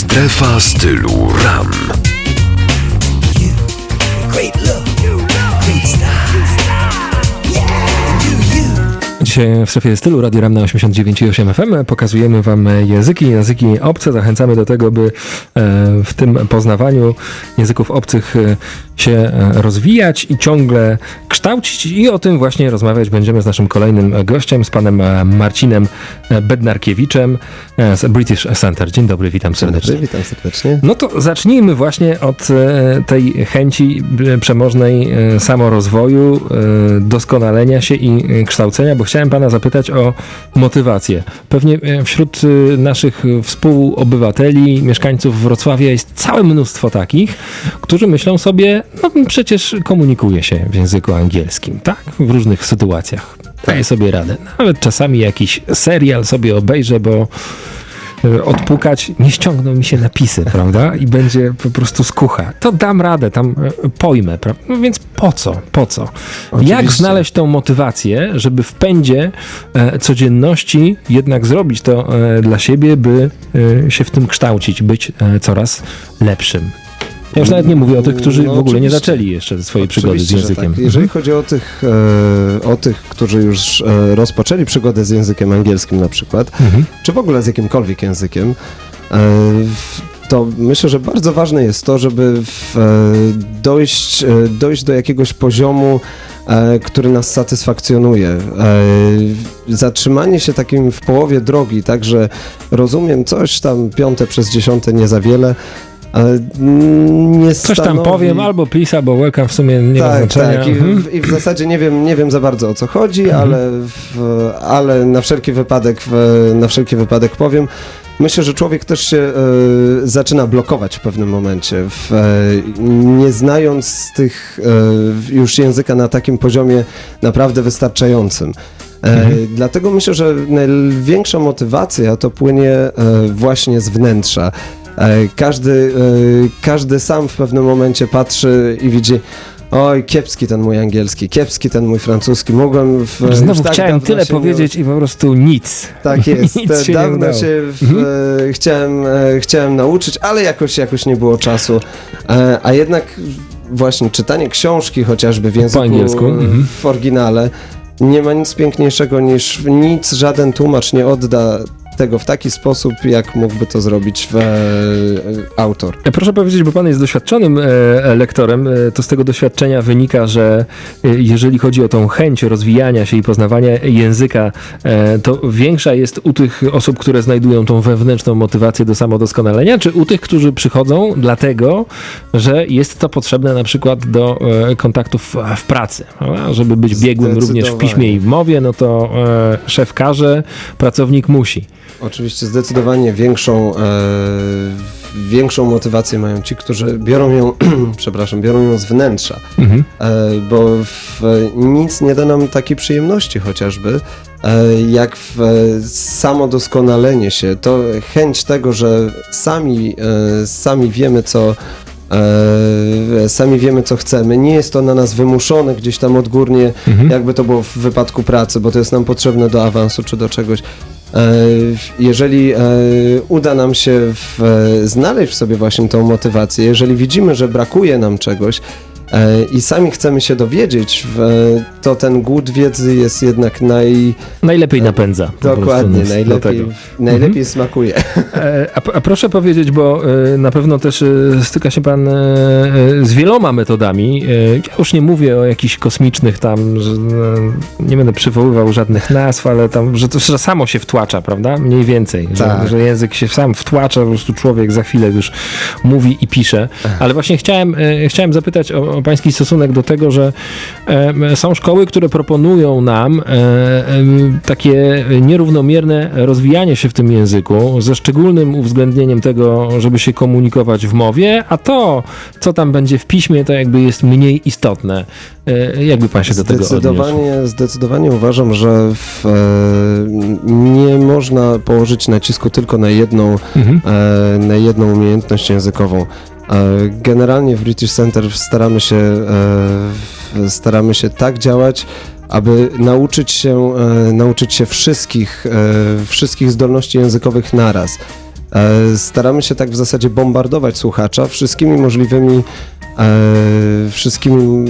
Strefa stylu RAM. Great Dzisiaj w strefie stylu Radio Ram na 89,8 FM pokazujemy Wam języki, języki obce. Zachęcamy do tego, by e, w tym poznawaniu języków obcych e, się e, rozwijać i ciągle kształcić. I o tym właśnie rozmawiać będziemy z naszym kolejnym gościem, z panem Marcinem Bednarkiewiczem z British Center. Dzień dobry, witam serdecznie. Dobry, witam serdecznie. No to zacznijmy właśnie od tej chęci przemożnej samorozwoju, doskonalenia się i kształcenia, bo chciałem pana zapytać o motywację. Pewnie e, wśród e, naszych współobywateli, mieszkańców Wrocławia jest całe mnóstwo takich, którzy myślą sobie, no przecież komunikuję się w języku angielskim, tak? W różnych sytuacjach. Daję sobie radę. Nawet czasami jakiś serial sobie obejrzę, bo odpukać, nie ściągną mi się napisy, prawda? I będzie po prostu skucha. To dam radę, tam e, pojmę, prawda? No więc po co? Po co? Jak Oczywiście. znaleźć tą motywację, żeby w pędzie e, codzienności jednak zrobić to e, dla siebie, by e, się w tym kształcić, być e, coraz lepszym? Ja już nawet nie mówię o tych, którzy No, w ogóle nie zaczęli jeszcze swojej przygody z że językiem. Tak. Jeżeli chodzi o tych, e, o tych, którzy już e, rozpoczęli przygodę z językiem angielskim na przykład, Mhm. czy w ogóle z jakimkolwiek językiem, e, to myślę, że bardzo ważne jest to, żeby w, e, dojść, e, dojść do jakiegoś poziomu, e, który nas satysfakcjonuje. Zatrzymanie się takim w połowie drogi, tak, że rozumiem coś tam piąte przez dziesiąte nie za wiele, ale nie Coś tam stanowi... powiem, albo please, albo welcome, w sumie nie ma Tak, znaczenia. tak. I, Mhm. w, I w zasadzie nie wiem, nie wiem za bardzo o co chodzi, ale, w, ale na wszelki wypadek, w, na wszelki wypadek powiem. Myślę, że człowiek też się e, zaczyna blokować w pewnym momencie, w, e, nie znając tych e, już języka na takim poziomie naprawdę wystarczającym. E, Mhm. Dlatego myślę, że największa motywacja to płynie e, właśnie z wnętrza. E, Każdy, e, każdy sam w pewnym momencie patrzy i widzi, oj, kiepski ten mój angielski, kiepski ten mój francuski, mogłem w, Znowu tak chciałem tyle się nie powiedzieć i po prostu nic. Tak jest, Nic się nie dawno udało. się w, e, chciałem, chciałem nauczyć, ale jakoś, jakoś nie było czasu. A jednak właśnie czytanie książki chociażby w języku angielsku, mhm. w oryginale nie ma nic piękniejszego niż nic, żaden tłumacz nie odda tego w taki sposób, jak mógłby to zrobić w, e, autor. E, Proszę powiedzieć, bo pan jest doświadczonym e, lektorem, e, to z tego doświadczenia wynika, że e, jeżeli chodzi o tą chęć rozwijania się i poznawania języka, e, to większa jest u tych osób, które znajdują tą wewnętrzną motywację do samodoskonalenia, czy u tych, którzy przychodzą dlatego, że jest to potrzebne na przykład do e, kontaktów w pracy, prawda? żeby być biegłym również w piśmie i w mowie, no to e, szef każe, pracownik musi. Oczywiście zdecydowanie większą, e, większą motywację mają ci, którzy biorą ją, przepraszam, biorą ją z wnętrza, Mhm. e, bo w, nic nie da nam takiej przyjemności chociażby, e, jak w, e, samo doskonalenie się, to chęć tego, że sami, e, sami wiemy, co e, sami wiemy, co chcemy. Nie jest to na nas wymuszone gdzieś tam odgórnie, Mhm. jakby to było w wypadku pracy, bo to jest nam potrzebne do awansu czy do czegoś. E, Jeżeli e, uda nam się w, e, znaleźć w sobie właśnie tą motywację, jeżeli widzimy, że brakuje nam czegoś i sami chcemy się dowiedzieć, w, to ten głód wiedzy jest jednak naj, Najlepiej napędza. dokładnie, najlepiej, najlepiej smakuje. E, A, a proszę powiedzieć, bo e, na pewno też e, styka się pan e, e, z wieloma metodami. E, Ja już nie mówię o jakichś kosmicznych tam, że, e, nie będę przywoływał żadnych nazw, ale tam, że to że samo się wtłacza, prawda? Mniej więcej. Że, Tak. że język się sam wtłacza, po prostu człowiek za chwilę już mówi i pisze. Ale właśnie chciałem, e, chciałem zapytać o pański stosunek do tego, że są szkoły, które proponują nam e, takie nierównomierne rozwijanie się w tym języku, ze szczególnym uwzględnieniem tego, żeby się komunikować w mowie, a to, co tam będzie w piśmie, to jakby jest mniej istotne. E, Jakby pan się do tego odniósł? Zdecydowanie, uważam, że w, e, nie można położyć nacisku tylko na jedną, Mhm. na jedną umiejętność językową. E, Generalnie w British Center staramy się, e, staramy się tak działać, aby nauczyć się, e, nauczyć się wszystkich, wszystkich zdolności językowych naraz. Staramy się tak w zasadzie bombardować słuchacza wszystkimi możliwymi, wszystkimi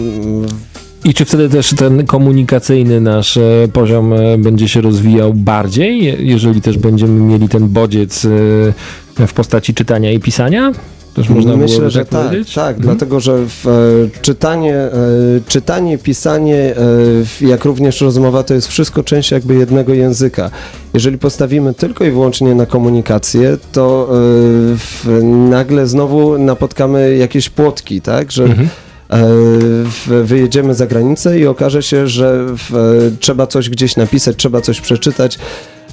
I czy wtedy też ten komunikacyjny nasz poziom będzie się rozwijał bardziej, je- jeżeli też będziemy mieli ten bodziec w postaci czytania i pisania? Też można Myślę, że tak, tak, powiedzieć? tak, Mhm. dlatego że w, e, czytanie, e, czytanie, pisanie, e, jak również rozmowa to jest wszystko część jakby jednego języka. Jeżeli postawimy tylko i wyłącznie na komunikację, to w, nagle znowu napotkamy jakieś płotki, tak, że Mhm. wyjedziemy za granicę i okaże się, że w, trzeba coś gdzieś napisać, trzeba coś przeczytać.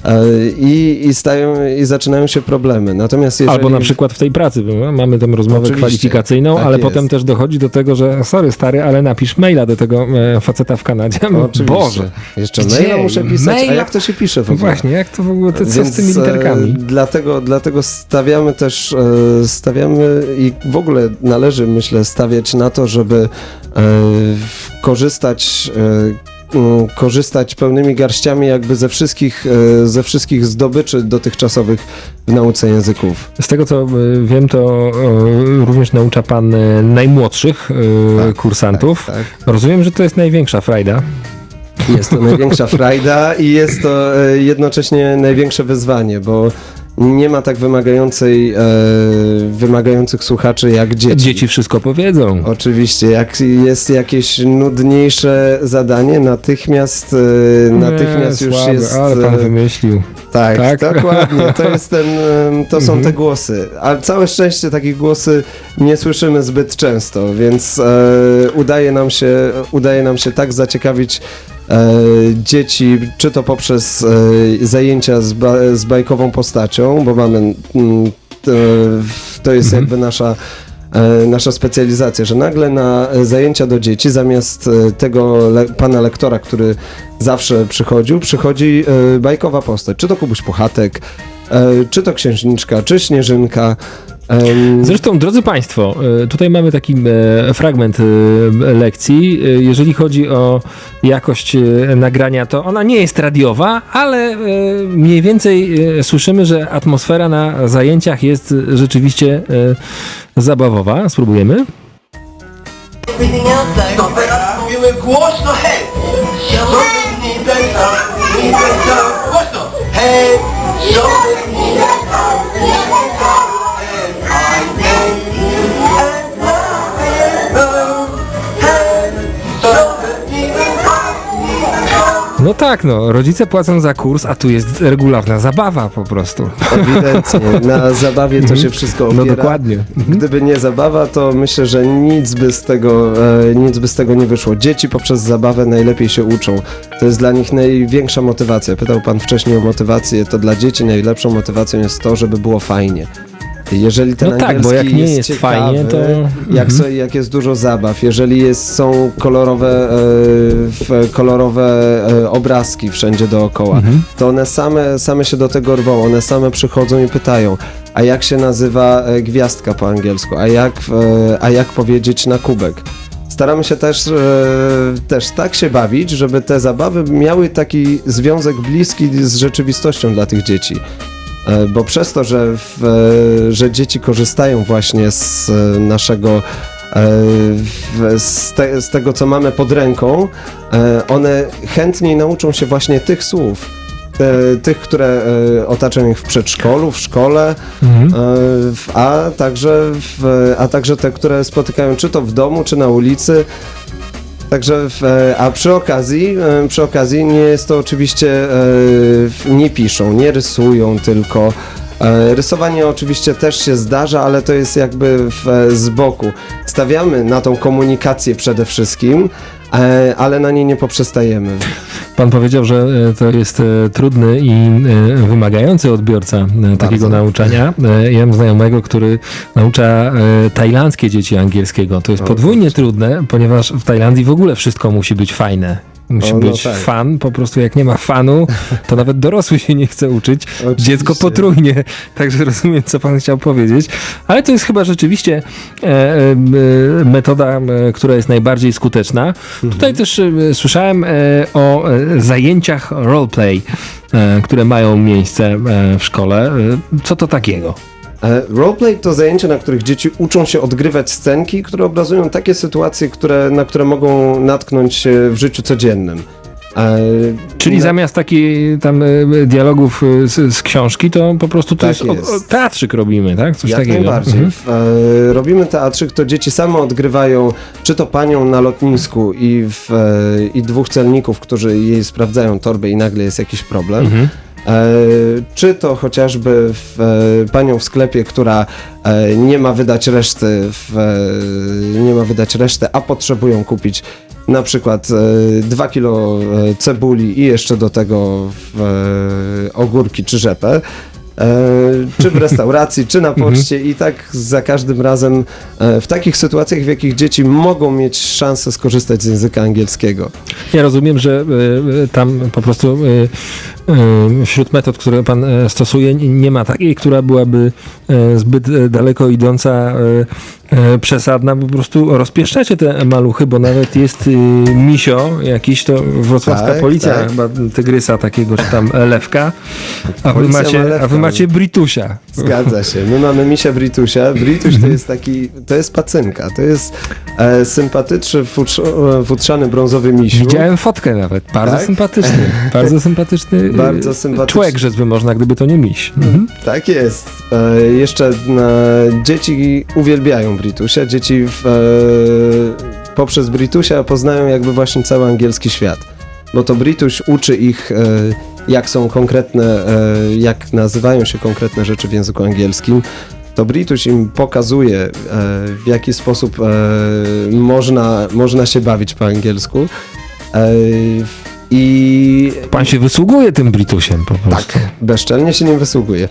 E, I, i, stają, I zaczynają się problemy. Natomiast jeżeli... Albo na przykład w tej pracy mamy tę rozmowę Oczywiście, kwalifikacyjną, tak ale jest. potem też dochodzi do tego, że sorry stary, ale napisz maila do tego e, faceta w Kanadzie. Oczywiście. Boże. Jeszcze Gdzie? maila muszę pisać, a Maila? jak to się pisze w ogóle? Właśnie, jak to w ogóle, to co z Więc, tymi literkami? E, dlatego, dlatego stawiamy też, stawiamy i w ogóle należy, myślę, stawiać na to, żeby korzystać korzystać pełnymi garściami jakby ze wszystkich, e, ze wszystkich zdobyczy dotychczasowych w nauce języków. Z tego co y, wiem, to y, również naucza pan najmłodszych Tak, kursantów. Tak, Rozumiem, że to jest największa frajda. Jest to największa frajda i jest to e, jednocześnie największe wyzwanie, bo nie ma tak wymagającej, e, wymagających słuchaczy jak dzieci. Dzieci wszystko powiedzą. Oczywiście, jak jest jakieś nudniejsze zadanie, natychmiast, e, natychmiast Nie, już jest. Ale pan e, wymyślił. tak, tak? dokładnie. To, jest ten, to są te głosy. Ale całe szczęście takie głosy nie słyszymy zbyt często, więc e, udaje, nam się, udaje nam się tak zaciekawić dzieci, czy to poprzez e, zajęcia z, ba, z bajkową postacią, bo mamy. Mm, to, jest Mhm. jakby nasza. e, Nasza specjalizacja, że nagle na e, zajęcia do dzieci zamiast e, tego le pana lektora, który zawsze przychodził, przychodzi e, bajkowa postać. Czy to Kubuś Puchatek, e, czy to Księżniczka, czy Śnieżynka. Zresztą, drodzy Państwo, y, tutaj mamy taki e, fragment y, lekcji. Jeżeli chodzi o jakość nagrania, to ona nie jest radiowa, ale mniej więcej słyszymy, że atmosfera na zajęciach jest rzeczywiście zabawowa. Spróbujemy. To teraz mówimy głośno hej! Tak, no, rodzice płacą za kurs, a tu jest regularna zabawa po prostu. Ewidentnie, na zabawie to się wszystko No opiera. dokładnie. Gdyby nie zabawa, to myślę, że nic by z tego, e, nic by z tego nie wyszło. Dzieci poprzez zabawę najlepiej się uczą. To jest dla nich największa motywacja. Pytał Pan wcześniej o motywację. To dla dzieci najlepszą motywacją jest to, żeby było fajnie. Jeżeli ten No tak, bo jak nie jest ciekawy, fajnie, to- Jak, Mhm. so, jak jest dużo zabaw, jeżeli jest, są kolorowe, e, kolorowe e, obrazki wszędzie dookoła, Mhm. to one same, same się do tego rwą, one same przychodzą i pytają, a jak się nazywa e, gwiazdka po angielsku, a jak, e, a jak powiedzieć na kubek. Staramy się też, e, też tak się bawić, żeby te zabawy miały taki związek bliski z rzeczywistością dla tych dzieci. E, Bo przez to, że, w, e, że dzieci korzystają właśnie z e, naszego z, te, z tego, co mamy pod ręką, one chętniej nauczą się właśnie tych słów. Tych, które otaczają ich w przedszkolu, w szkole, Mhm. a także, w, a także te, które spotykają czy to w domu, czy na ulicy. Także, e, a przy okazji, e, przy okazji nie jest to oczywiście, e, nie piszą, nie rysują tylko. Rysowanie oczywiście też się zdarza, ale to jest jakby w, z boku. Stawiamy na tą komunikację przede wszystkim, ale na niej nie poprzestajemy. Pan powiedział, że e, to jest e, trudny i e, wymagający odbiorca e, takiego nauczania. E, Ja mam znajomego, który naucza e, tajlandzkie dzieci angielskiego. To jest podwójnie trudne, ponieważ w Tajlandii w ogóle wszystko musi być fajne. Musi O, no być tak. fan, po prostu jak nie ma fanu, to nawet dorosły się nie chce uczyć. Oczywiście. Dziecko potrójnie, także rozumiem, co pan chciał powiedzieć. Ale to jest chyba rzeczywiście e, e, metoda, e, która jest najbardziej skuteczna. Mhm. Tutaj też e, słyszałem e, o e, zajęciach roleplay, które mają miejsce w szkole. Co to takiego? E, Roleplay to zajęcia, na których dzieci uczą się odgrywać scenki, które obrazują takie sytuacje, które, na które mogą natknąć się w życiu codziennym. E, Czyli na- zamiast takich tam e, dialogów z, z książki, to po prostu to Tak jest, o- jest. O, teatrzyk robimy, tak? Coś Jak takiego. najbardziej. Mhm. E, robimy teatrzyk, to dzieci same odgrywają, czy to panią na lotnisku i, w, e, i dwóch celników, którzy jej sprawdzają torbę i nagle jest jakiś problem. Mhm. E, czy to chociażby w, e, panią w sklepie, która e, nie ma wydać reszty, w, nie ma wydać reszty, a potrzebują kupić na przykład e, 2 kilo cebuli i jeszcze do tego ogórki czy rzepę. E, czy w restauracji, czy na poczcie i tak za każdym razem e, w takich sytuacjach, w jakich dzieci mogą mieć szansę skorzystać z języka angielskiego. Ja rozumiem, że e, tam po prostu wśród metod, które pan stosuje, nie ma takiej, która byłaby zbyt daleko idąca, przesadna. Po prostu rozpieszczacie te maluchy, bo nawet jest e, misio jakiś, to wrocławska Tak, policja tak. chyba tygrysa takiego, czy tam e, lewka, a wy, Policja ma macie, a wy macie britusia. Zgadza się. My mamy misia Britusia. Brituś to jest taki, to jest pacynka. To jest e, sympatyczny, futrz, e, futrzany brązowy misiu. Widziałem fotkę nawet, bardzo Tak? sympatyczny, bardzo sympatyczny, e, Bardzo sympatyczny. człowiek rzec by można, gdyby to nie miś. Mhm. Tak jest. E, jeszcze e, dzieci uwielbiają Britusia. Dzieci w, e, poprzez Britusia poznają jakby właśnie cały angielski świat. Bo to Brituś uczy ich, e, jak są konkretne, e, jak nazywają się konkretne rzeczy w języku angielskim. To Brituś im pokazuje, e, w jaki sposób e, można, można się bawić po angielsku. E, I Pan się wysługuje tym Britusiem po prostu. tak, bezczelnie się nim wysługuje.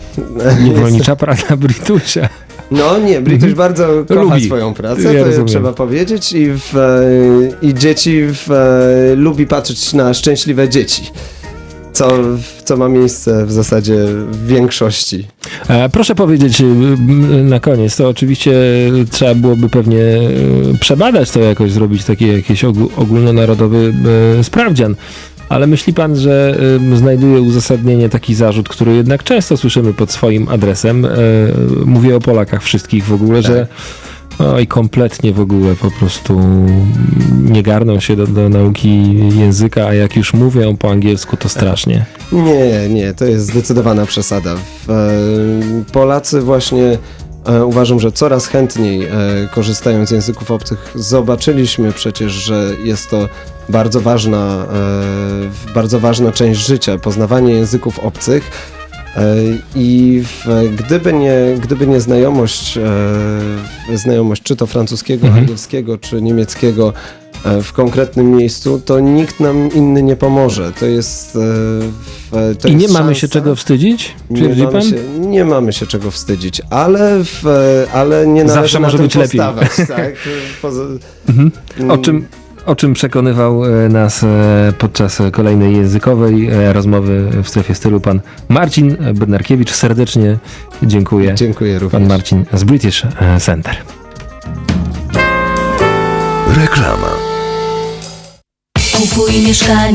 Niewolnicza praca Britusia. No nie, Brituś bardzo kocha Lubi. swoją pracę, Ja to rozumiem. trzeba powiedzieć i, w, e, i dzieci w, e, lubi patrzeć na szczęśliwe dzieci, co, co ma miejsce w zasadzie w większości. E, proszę powiedzieć na koniec, to oczywiście trzeba byłoby pewnie przebadać to jakoś, zrobić taki jakiś ogó- ogólnonarodowy sprawdzian. Ale myśli pan, że znajduje uzasadnienie taki zarzut, który jednak często słyszymy pod swoim adresem? Y, mówię o Polakach wszystkich w ogóle, że oj, kompletnie w ogóle po prostu nie garną się do, do nauki języka, a jak już mówią po angielsku, to strasznie. Nie, nie, to jest zdecydowana przesada. E, Polacy właśnie e, uważam, że coraz chętniej e, korzystają z języków obcych. Zobaczyliśmy przecież, że jest to bardzo ważna, e, bardzo ważna część życia, poznawanie języków obcych. E, I w, gdyby, nie, gdyby nie znajomość, e, znajomość czy to francuskiego, Mhm. angielskiego, czy niemieckiego e, w konkretnym miejscu, to nikt nam inny nie pomoże. To jest. e, w, to I nie jest mamy szansa. się czego wstydzić? Nie Twierdzi mamy, pan? się, nie mamy się czego wstydzić, ale, w, ale nie należy Zawsze na może tym być lepiej. Tak? Poza, O czym, o czym przekonywał e, nas e, podczas kolejnej językowej e, rozmowy w strefie stylu pan Marcin Bednarkiewicz. Serdecznie dziękuję. Dziękuję również. Pan Marcin z British e, Center. Reklama. Kupuj mieszkanie